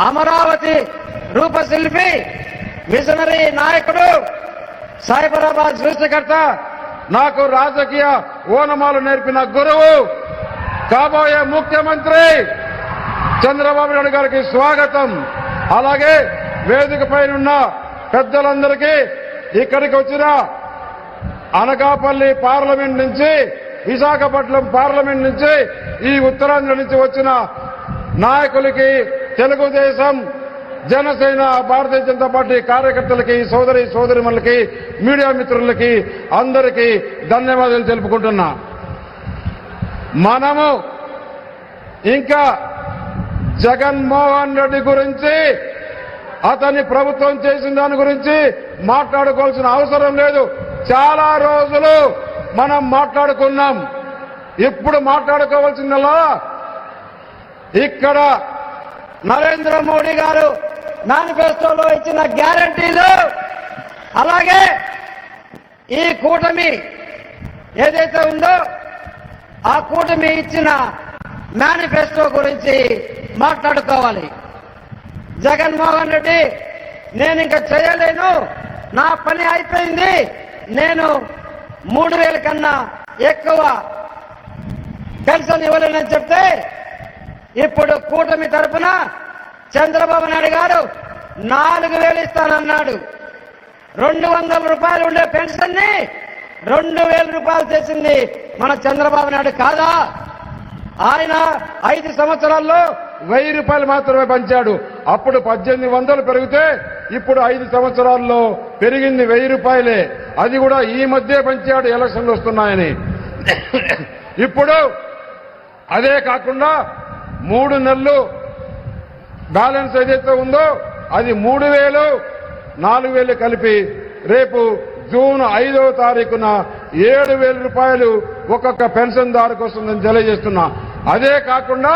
Amaravati రూపశిల్పి machinery నాయకుడు సైబరాబాద్ సృష్టికర్త నాకు రాజకీయ ఓనమాలు నేర్పిన గురువు కాబోయే ముఖ్యమంత్రి చంద్రబాబు నాయుడు గారికి స్వాగతం. అలాగే వేదిక పైన పెద్దలందరికీ ఇక్కడికి వచ్చిన అనకాపల్లి పార్లమెంట్ నుంచి విశాఖపట్నం పార్లమెంట్ నుంచి ఈ ఉత్తరాంధ్ర నుంచి వచ్చిన నాయకులకి తెలుగుదేశం జనసేన భారతీయ జనతా పార్టీ కార్యకర్తలకి సోదరి సోదరిమణులకి మీడియా మిత్రులకి అందరికీ ధన్యవాదాలు తెలుపుకుంటున్నా. మనము ఇంకా జగన్మోహన్ రెడ్డి గురించి అతని ప్రభుత్వం చేసిన దాని గురించి మాట్లాడుకోవాల్సిన అవసరం లేదు. చాలా రోజులు మనం మాట్లాడుకున్నాం. ఇప్పుడు మాట్లాడుకోవాల్సిందల్లా ఇక్కడ నరేంద్ర మోడీ గారు మేనిఫెస్టోలో ఇచ్చిన గ్యారంటీలు అలాగే ఈ కూటమి ఏదైతే ఉందో ఆ కూటమి ఇచ్చిన మేనిఫెస్టో గురించి మాట్లాడుకోవాలి. జగన్మోహన్ రెడ్డి నేను ఇంకా చేయలేను నా పని అయిపోయింది నేను మూడు వేల కన్నా ఎక్కువ పెన్షన్ ఇవ్వలేనని చెప్తే ఇప్పుడు కూటమి తరపున చంద్రబాబు నాయుడు గారు నాలుగు వేలు ఇస్తానన్నాడు. రెండు వందల రూపాయలు ఉండే పెన్షన్ని రెండు వేల రూపాయలు చేసింది మన చంద్రబాబు నాయుడు కాదా? ఆయన ఐదు సంవత్సరాల్లో వెయ్యి రూపాయలు మాత్రమే పంచాడు. అప్పుడు పద్దెనిమిది వందలు పెరిగితే ఇప్పుడు ఐదు సంవత్సరాల్లో పెరిగింది వెయ్యి రూపాయలే. అది కూడా ఈ మధ్య పంచాడు ఎలక్షన్లు వస్తున్నాయని. ఇప్పుడు అదే కాకుండా మూడు నెలలు బ్యాలెన్స్ ఏదైతే ఉందో అది మూడు వేలు నాలుగు వేలు కలిపి రేపు జూన్ ఐదవ తారీఖున ఏడు వేల రూపాయలు ఒక్కొక్క పెన్షన్దారుకు వస్తుందని తెలియజేస్తున్నా అదే కాకుండా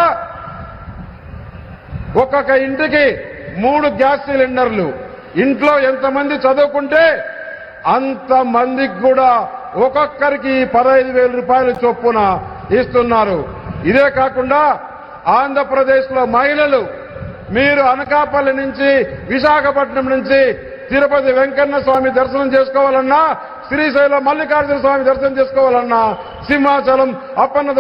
ఒక్కొక్క ఇంటికి మూడు గ్యాస్ సిలిండర్లు. ఇంట్లో ఎంతమంది చదువుకుంటే అంతమందికి కూడా ఒక్కొక్కరికి పదహైదు వేల రూపాయలు చొప్పున ఇస్తున్నారు. ఇదే కాకుండా ఆంధ్రప్రదేశ్లో మహిళలు మీరు అనకాపల్లి నుంచి విశాఖపట్నం నుంచి తిరుపతి వెంకన్న స్వామి దర్శనం చేసుకోవాలన్నా శ్రీశైలం మల్లికార్జున స్వామి దర్శనం చేసుకోవాలన్నా సింహాచలం అప్పన్న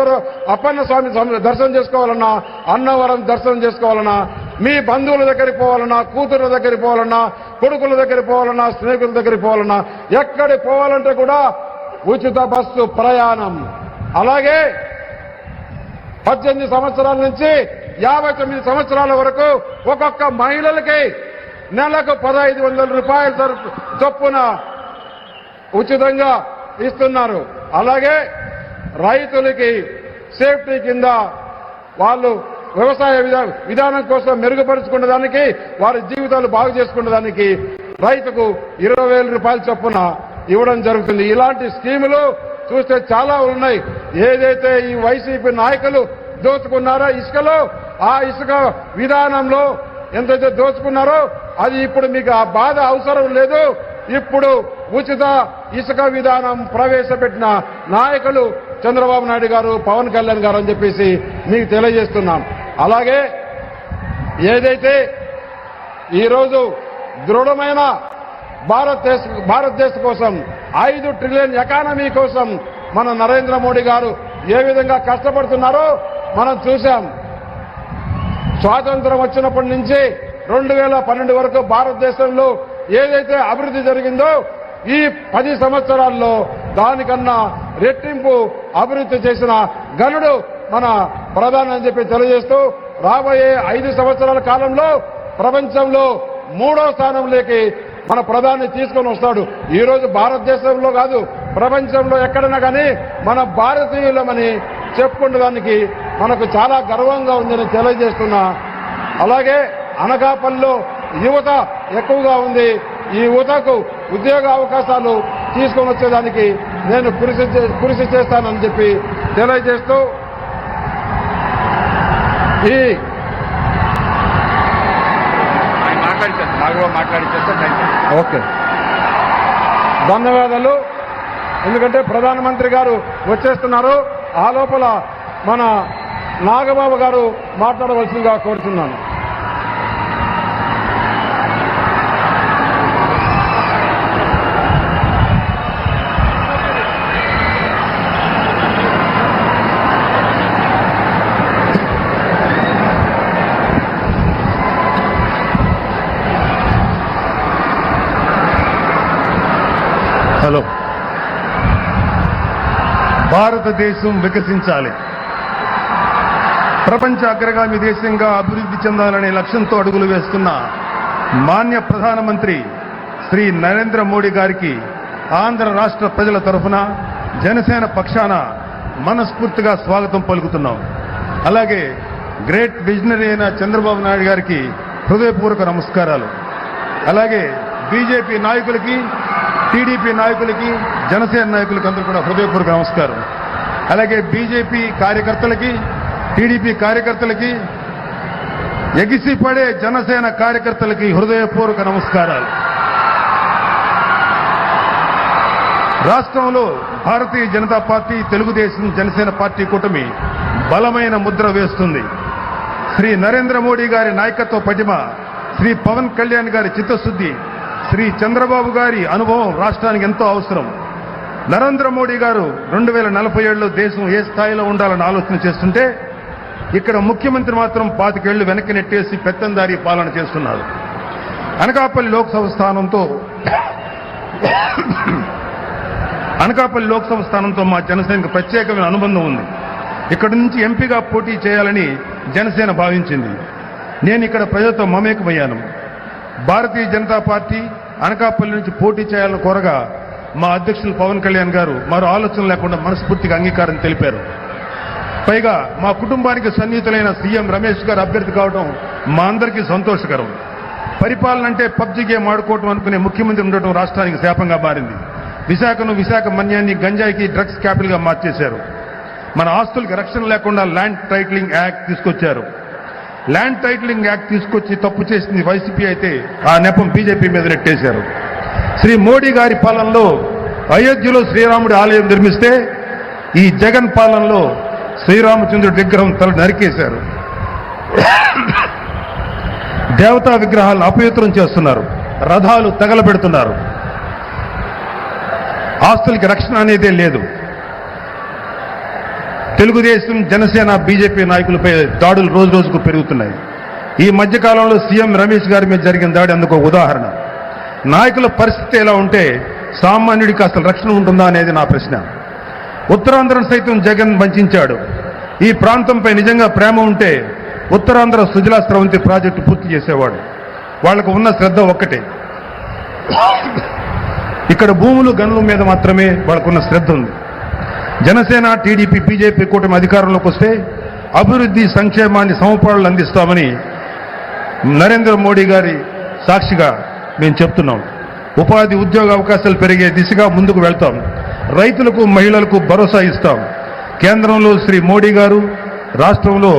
అప్పన్న స్వామి స్వామి దర్శనం చేసుకోవాలన్నా అన్నవరం దర్శనం చేసుకోవాలన్నా మీ బంధువుల దగ్గరికి పోవాలన్నా కూతుర్ల దగ్గరికి పోవాలన్నా కొడుకుల దగ్గరికి పోవాలన్నా స్నేహితుల దగ్గరికి పోవాలన్నా ఎక్కడికి పోవాలంటే కూడా ఉచిత బస్సు ప్రయాణం. అలాగే పద్దెనిమిది సంవత్సరాల నుంచి యాభై తొమ్మిది సంవత్సరాల వరకు ఒక్కొక్క మహిళలకి నెలకు పదహైదు వందల రూపాయల చొప్పున ఉచితంగా ఇస్తున్నారు. అలాగే రైతులకి సేఫ్టీ కింద వాళ్ళు వ్యవసాయ విధా- విధానం కోసం మెరుగుపరుచుకునే దానికి వారి జీవితాలు బాగు చేసుకునే దానికి రైతుకు ఇరవై వేల రూపాయల చొప్పున ఇవ్వడం జరుగుతుంది. ఇలాంటి స్కీములు చూస్తే చాలా ఉన్నాయి. ఏదైతే ఈ వైసీపీ నాయకులు దోచుకున్నారో ఇసుకలో ఆ ఇసుక విధానంలో ఎంతైతే దోచుకున్నారో అది ఇప్పుడు మీకు ఆ బాధ అవసరం లేదు. ఇప్పుడు ఉచిత ఇసుక విధానం ప్రవేశపెట్టిన నాయకులు చంద్రబాబు నాయుడు గారు పవన్ కళ్యాణ్ గారు అని చెప్పేసి మీకు తెలియజేస్తున్నాం. అలాగే ఏదైతే ఈరోజు దృఢమైన భారతదేశ భారతదేశం కోసం ఐదు ట్రిలియన్ ఎకానమీ కోసం మన నరేంద్ర మోడీ గారు ఏ విధంగా కష్టపడుతున్నారో మనం చూశాం. స్వాతంత్రం వచ్చినప్పటి నుంచి రెండు వేల పన్నెండు వరకు భారతదేశంలో ఏదైతే అభివృద్ధి జరిగిందో ఈ పది సంవత్సరాల్లో దానికన్నా రెట్టింపు అభివృద్ధి చేసిన గనుడు మన ప్రధాని అని చెప్పి తెలియజేస్తూ రాబోయే ఐదు సంవత్సరాల కాలంలో ప్రపంచంలో మూడో స్థానంలోకి మన ప్రధాని తీసుకొని వస్తాడు. ఈరోజు భారతదేశంలో కాదు ప్రపంచంలో ఎక్కడైనా కానీ మన భారతీయులమని చెప్పుకునే దానికి మనకు చాలా గర్వంగా ఉందని తెలియజేస్తున్నా. అలాగే అనకాపల్లిలో యువత ఎక్కువగా ఉంది. ఈ యువతకు ఉద్యోగ అవకాశాలు తీసుకొని వచ్చేదానికి నేను కృషి చే- కృషి చేస్తానని చెప్పి తెలియజేస్తూ ఈ ఆయన నాగబాబు థ్యాంక్ యూ ఓకే. ధన్యవాదాలు. ఎందుకంటే ప్రధానమంత్రి గారు వచ్చేస్తున్నారు. ఆ లోపల మన నాగబాబు గారు మాట్లాడవలసిందిగా కోరుతున్నాను దిశలో భారతదేశం వికసించాలి. ప్రపంచ అగ్రగామి దేశంగా అభివృద్ధి చెందాలనే లక్ష్యంతో అడుగులు వేస్తున్న మాన్య ప్రధానమంత్రి శ్రీ నరేంద్ర మోడీ గారికి ఆంధ్ర రాష్ట్ర ప్రజల తరఫున జనసేన పక్షాన మనస్ఫూర్తిగా స్వాగతం పలుకుతున్నాం. అలాగే గ్రేట్ విజనరీ అయిన చంద్రబాబు నాయుడు గారికి హృదయపూర్వక నమస్కారాలు. అలాగే బీజేపీ నాయకులకి టీడీపీ నాయకులకి జనసేన నాయకులకి అందరూ కూడా హృదయపూర్వక నమస్కారం. అలాగే బీజేపీ కార్యకర్తలకి టీడీపీ కార్యకర్తలకి ఎగిసిపడే జనసేన కార్యకర్తలకి హృదయపూర్వక నమస్కారాలు. రాష్ట్రంలో భారతీయ జనతా పార్టీ తెలుగుదేశం జనసేన పార్టీ కూటమి బలమైన ముద్ర వేస్తుంది. శ్రీ నరేంద్ర మోడీ గారి నాయకత్వ పటిమ శ్రీ పవన్ కళ్యాణ్ గారి చిత్తశుద్ధి శ్రీ చంద్రబాబు గారి అనుభవం రాష్ట్రానికి ఎంతో అవసరం. నరేంద్ర మోడీ గారు రెండు వేల నలభై ఏళ్ళలో దేశం ఏ స్థాయిలో ఉండాలని ఆలోచన చేస్తుంటే ఇక్కడ ముఖ్యమంత్రి మాత్రం పాతికేళ్ళు వెనక్కి నెట్టేసి పెత్తందారి పాలన చేస్తున్నారు. అనకాపల్లి లోక్సభ స్థానంతో అనకాపల్లి లోక్సభ స్థానంతో మా జనసేనకు ప్రత్యేకమైన అనుబంధం ఉంది. ఇక్కడ నుంచి ఎంపీగా పోటీ చేయాలని జనసేన భావించింది. నేను ఇక్కడ ప్రజలతో మమేకమయ్యాను. భారతీయ జనతా పార్టీ అనకాపల్లి నుంచి పోటీ చేయాలని కోరగా మా అధ్యక్షులు పవన్ కళ్యాణ్ గారు మరో ఆలోచన లేకుండా మనస్ఫూర్తిగా అంగీకారం తెలిపారు. పైగా మా కుటుంబానికి సన్నిహితులైన సీఎం రమేష్ గారు అభ్యర్థి కావడం మా అందరికీ సంతోషకరం. పరిపాలన అంటే పబ్జి గేమ్ ఆడుకోవటం అనుకునే ముఖ్యమంత్రి ఉండటం రాష్ట్రానికి శాపంగా మారింది. విశాఖను విశాఖ మన్యాన్ని గంజాయికి డ్రగ్స్ క్యాపిటల్గా మార్చేశారు. మన ఆస్తులకి రక్షణ లేకుండా ల్యాండ్ టైటిలింగ్ యాక్ట్ తీసుకొచ్చారు. ల్యాండ్ టైటిలింగ్ యాక్ట్ తీసుకొచ్చి తప్పు చేసింది వైసీపీ అయితే ఆ నెపం బీజేపీ మీద నెట్టేశారు. శ్రీ మోడీ గారి పాలనలో అయోధ్యలో శ్రీరాముడి ఆలయం నిర్మిస్తే ఈ జగన్ పాలనలో శ్రీరామచంద్రుడి విగ్రహం తల నరికేశారు. దేవతా విగ్రహాలను అపవిత్రం చేస్తున్నారు. రథాలు తగలబెడుతున్నారు. ఆస్తులకి రక్షణ అనేదే లేదు. తెలుగుదేశం జనసేన బీజేపీ నాయకులపై దాడులు రోజు రోజుకు పెరుగుతున్నాయి. ఈ మధ్యకాలంలో సీఎం రమేష్ గారి మీద జరిగిన దాడి అందుకు ఒక ఉదాహరణ. నాయకుల పరిస్థితి ఎలా ఉంటే సామాన్యుడికి అసలు రక్షణ ఉంటుందా అనేది నా ప్రశ్న. ఉత్తరాంధ్రం సైతం జగన్ వంచాడు. ఈ ప్రాంతంపై నిజంగా ప్రేమ ఉంటే ఉత్తరాంధ్ర సుజలా స్రవంతి ప్రాజెక్టు పూర్తి చేసేవాడు. వాళ్ళకు ఉన్న శ్రద్ధ ఒక్కటే. ఇక్కడ భూములు గనుల మీద మాత్రమే వాళ్ళకున్న శ్రద్ధ ఉంది. జనసేన టీడీపీ బీజేపీ కూటమి అధికారంలోకి వస్తే అభివృద్ధి సంక్షేమాన్ని సమపాళ్ళు అందిస్తామని నరేంద్ర మోడీ గారి సాక్షిగా మేము చెప్తున్నాం. ఉపాధి ఉద్యోగ అవకాశాలు పెరిగే దిశగా ముందుకు వెళ్తాం. రైతులకు మహిళలకు భరోసా ఇస్తాం. కేంద్రంలో శ్రీ మోడీ గారు రాష్ట్రంలో